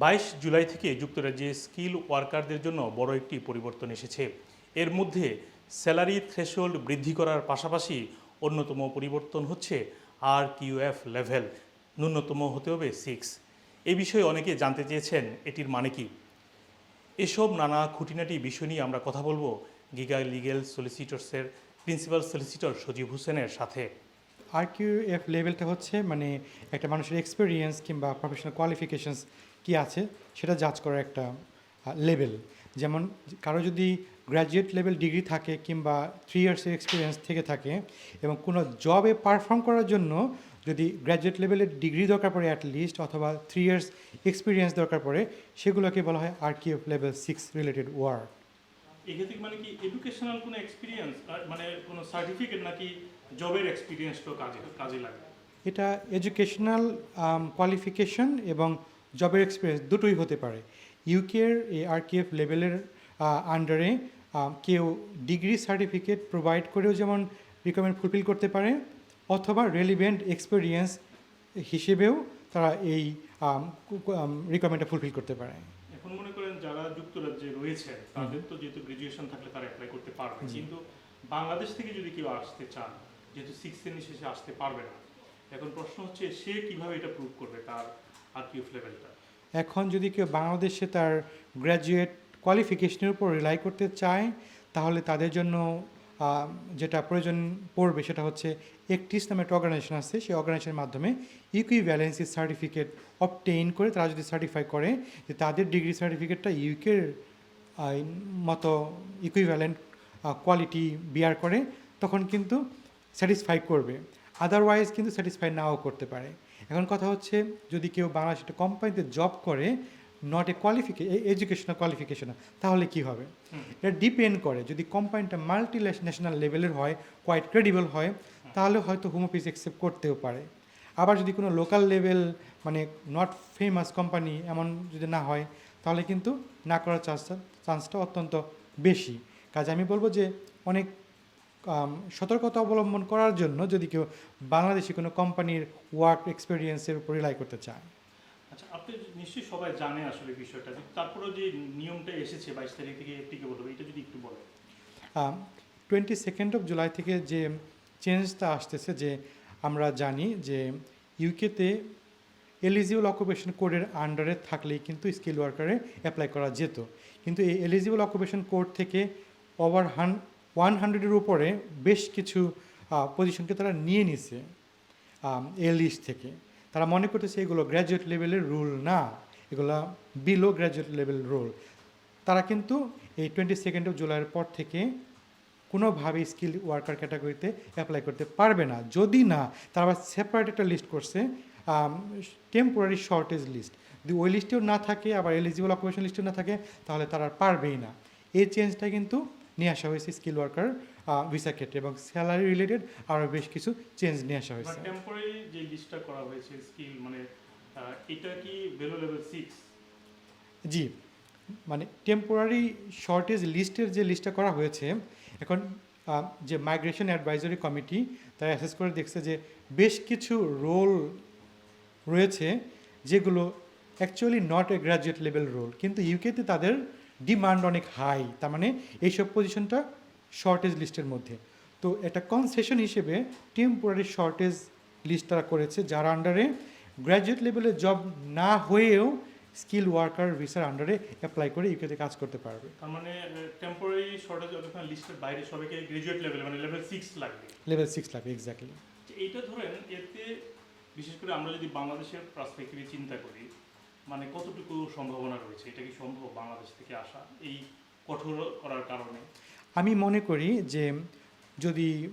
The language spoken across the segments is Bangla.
বাইশ জুলাই থেকে যুক্তরাজ্যে স্কিল ওয়ার্কারদের জন্য বড় একটি পরিবর্তন এসেছে। এর মধ্যে স্যালারি থ্রেশহোল্ড বৃদ্ধি করার পাশাপাশি অন্যতম পরিবর্তন হচ্ছে আর কিউএফ লেভেল, ন্যূনতম হতে হবে সিক্স এ বিষয়ে অনেকে জানতে চেয়েছেন, এটির মানে কি? এসব নানা খুঁটিনাটি বিষয় নিয়ে আমরা কথা বলব গিগা লিগেল সলিসিটরসের প্রিন্সিপাল সলিসিটর সজীব হোসেনের সাথে। আরকিউএফ লেভেলটা হচ্ছে মানে একটা মানুষের এক্সপিরিয়েন্স কিংবা প্রফেশনাল কোয়ালিফিকেশানস কী আছে সেটা জাজ করার একটা লেভেল যেমন কারও যদি গ্র্যাজুয়েট লেভেল ডিগ্রি থাকে কিংবা থ্রি ইয়ার্সের এক্সপিরিয়েন্স থেকে থাকে এবং কোনো জবে পারফর্ম করার জন্য যদি গ্র্যাজুয়েট লেভেলের ডিগ্রি দরকার পড়ে অ্যাটলিস্ট অথবা থ্রি ইয়ার্স এক্সপিরিয়েন্স দরকার পড়ে, সেগুলোকে বলা হয় RQF level six related work এক্ষেত্রে মানে কি এডুকেশনাল কোনো এক্সপিরিয়েন্স মানে কোনো সার্টিফিকেট নাকি জবের এক্সপিরিয়েন্সটাও কাজে কাজে লাগে। এটা এডুকেশনাল কোয়ালিফিকেশন এবং জবের এক্সপিরিয়েন্স দুটোই হতে পারে। ইউকের এই আরকিএফ লেভেলের আন্ডারে কেউ ডিগ্রি সার্টিফিকেট প্রোভাইড করেও যেমন রিকোয়ারমেন্ট ফুলফিল করতে পারে অথবা রেলিভেন্ট এক্সপিরিয়েন্স হিসেবেও তারা এই রিকোয়ারমেন্টটা ফুলফিল করতে পারে। এখন মনে করেন যারা যুক্তরাজ্যে রয়েছে তাদের তো যেহেতু গ্রাজুয়েশন থাকলে তারা অ্যাপ্লাই করতে পারবে। কিন্তু বাংলাদেশ থেকে যদি কেউ আসতে চান যেহেতু সিক্স শ্রেণি শেষে আসতে পারবে না। এখন প্রশ্ন হচ্ছে, সে কীভাবে এটা প্রুভ করবে তার আরকিউফ লেভেলটা এখন যদি কেউ বাংলাদেশে তার গ্র্যাজুয়েট কোয়ালিফিকেশনের উপর রিলাই করতে চায়, তাহলে তাদের জন্য যেটা প্রয়োজন পড়বে সেটা হচ্ছে একটিস নামে একটা অর্গানাইজেশন আছে, সেই অর্গানাইজেশনের মাধ্যমে ইকুইভ্যালেন্সি সার্টিফিকেট অবটেইন করে তারা যদি সার্টিফাই করে যে তাদের ডিগ্রি সার্টিফিকেটটা ইউকের মতো ইকুইভ্যালেন্ট কোয়ালিটি বিয়ার করে, তখন কিন্তু স্যাটিসফাই করবে। আদারওয়াইজ কিন্তু স্যাটিসফাই নাও করতে পারে। এখন কথা হচ্ছে যদি কেউ বাংলাদেশ একটা কোম্পানিতে জব করে নট এ কোয়ালিফিকে এডুকেশনাল কোয়ালিফিকেশন তাহলে কি হবে? এটা ডিপেন্ড করে। যদি কোম্পানিটা মাল্টি ন্যাশনাল লেভেলের হয় কোয়াইট ক্রেডিবল হয় তাহলে হয়তো হোম অফিস অ্যাকসেপ্ট করতেও পারে। আবার যদি কোনো লোকাল লেভেল মানে নট ফেমাস কোম্পানি এমন যদি না হয় তাহলে কিন্তু না করার চান্সটা চান্সটা অত্যন্ত বেশি। কাজে আমি বলব যে অনেক সতর্কতা অবলম্বন করার জন্য যদি কেউ বাংলাদেশি কোনো কোম্পানির ওয়ার্ক এক্সপিরিয়েন্সের উপর রিলাই করতে চায়। আচ্ছা আপনি নিশ্চয়ই সবাই জানে আসলে বিষয়টা যে তারপরেও যে নিয়মটা এসেছে বাইশ তারিখ থেকে টিকে বলবে এটা যদি একটু বলেন। টোয়েন্টি সেকেন্ড অফ জুলাই থেকে যে চেঞ্জটা আসতেছে যে আমরা জানি যে ইউকেতে এলিজিবল অকুপেশন কোডের আন্ডারে থাকলেই কিন্তু স্কিল ওয়ার্কারে অ্যাপ্লাই করা যেত। কিন্তু এই এলিজিবল অকুপেশন কোড থেকে ওভার হান ওয়ান হান্ড্রেডের উপরে বেশ কিছু পজিশনকে তারা নিয়ে নিছে এ লিস্ট থেকে। তারা মনে করতেছে এগুলো গ্র্যাজুয়েট লেভেলের রুল না, এগুলো বিলো গ্র্যাজুয়েট লেভেল রুল তারা কিন্তু এই টোয়েন্টি সেকেন্ড অফ জুলাইয়ের পর থেকে কোনোভাবেই স্কিল ওয়ার্কার ক্যাটাগরিতে অ্যাপ্লাই করতে পারবে না। যদি না, তারা আবার সেপারেট একটা লিস্ট করছে টেম্পোরারি শর্টেজ লিস্ট যদি ওই লিস্টেও না থাকে, আবার এলিজিবল অকুপেশন লিস্টেও না থাকে, তাহলে তারা পারবেই না। এই চেঞ্জটা কিন্তু নিয়ে আসা হয়েছে স্কিল ওয়ার্কার ভিসা ক্ষেত্রে এবং স্যালারি রিলেটেড আরও বেশ কিছু চেঞ্জ নিয়ে আসা হয়েছে। টেম্পোরারি যে লিস্টটা করা হয়েছে স্কিল মানে এটা কি বেলো লেভেল সিক্স জি মানে টেম্পোরারি শর্টেজ লিস্টের যে লিস্টটা করা হয়েছে এখন যে মাইগ্রেশন অ্যাডভাইজরি কমিটি তারা অ্যাসেস করে দেখছে যে বেশ কিছু রোল রয়েছে যেগুলো actually not a graduate level role কিন্তু ইউকেতে তাদের ডিমান্ড অনেক হাই তার মানে এইসব পজিশনটা শর্টেজ লিস্টের মধ্যে। তো এটা কনসেশন হিসেবে টেম্পোরারি শর্টেজ লিস্ট তারা করেছে যার আন্ডারে গ্র্যাজুয়েট লেভেলের জব না হয়েও স্কিল ওয়ার্কার ভিসার আন্ডারে অ্যাপ্লাই করে ইউকেতে কাজ করতে পারবে। তার মানে টেম্পোরারি শর্টেজ যতক্ষণ লিস্টের বাইরে সবাইকে গ্র্যাজুয়েট লেভেল মানে লেভেল সিক্স লাগবে। লেভেল সিক্স লাগবে এক্স্যাক্টলি এইটা ধরেন এতে বিশেষ করে আমরা যদি বাংলাদেশের পার্সপেক্টিভে চিন্তা করি মানে কতটুকু সম্ভাবনা রয়েছে? এটা কি সম্ভব বাংলাদেশ থেকে আসা এই কঠোর করার কারণে? আমি মনে করি যে যদি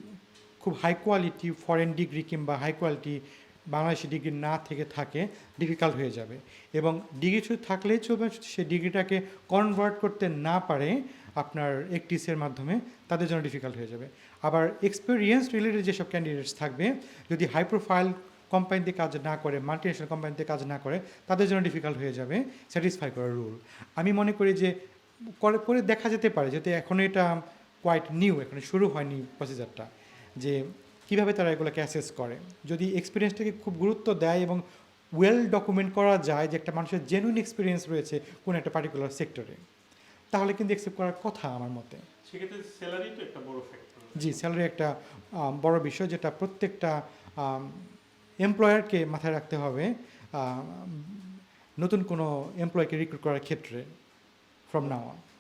খুব হাই কোয়ালিটি ফরেন ডিগ্রি কিংবা হাই কোয়ালিটি বাংলাদেশি ডিগ্রি না থেকে থাকে ডিফিকাল্ট হয়ে যাবে। এবং ডিগ্রি শুধু থাকলেই চলবে, সে ডিগ্রিটাকে কনভার্ট করতে না পারে আপনার একটিসের মাধ্যমে, তাদের জন্য ডিফিকাল্ট হয়ে যাবে। আবার এক্সপিরিয়েন্স রিলেটেড যেসব ক্যান্ডিডেটস থাকবে, যদি হাই প্রোফাইল কোম্পানিতে কাজ না করে মাল্টি ন্যাশনাল কোম্পানিতে কাজ না করে তাদের জন্য ডিফিকাল্ট হয়ে যাবে স্যাটিসফাই করার রুল আমি মনে করি যে করে করে দেখা যেতে পারে যেহেতু এখন এটা কোয়াইট নিউ এখন শুরু হয়নি প্রসিজারটা যে কীভাবে তারা এগুলোকে অ্যাসেস করে। যদি এক্সপিরিয়েন্সটাকে খুব গুরুত্ব দেয় এবং ওয়েল ডকুমেন্ট করা যায় যে একটা মানুষের জেনুইন এক্সপিরিয়েন্স রয়েছে কোনো একটা পার্টিকুলার সেক্টরে তাহলে কিন্তু অ্যাকসেপ্ট করার কথা আমার মতে। জি স্যালারি একটা বড় বিষয় যেটা প্রত্যেকটা এমপ্লয়ারকে মাথায় রাখতে হবে নতুন কোনো এমপ্লয়কে রিক্রুট করার ক্ষেত্রে ফ্রম নাও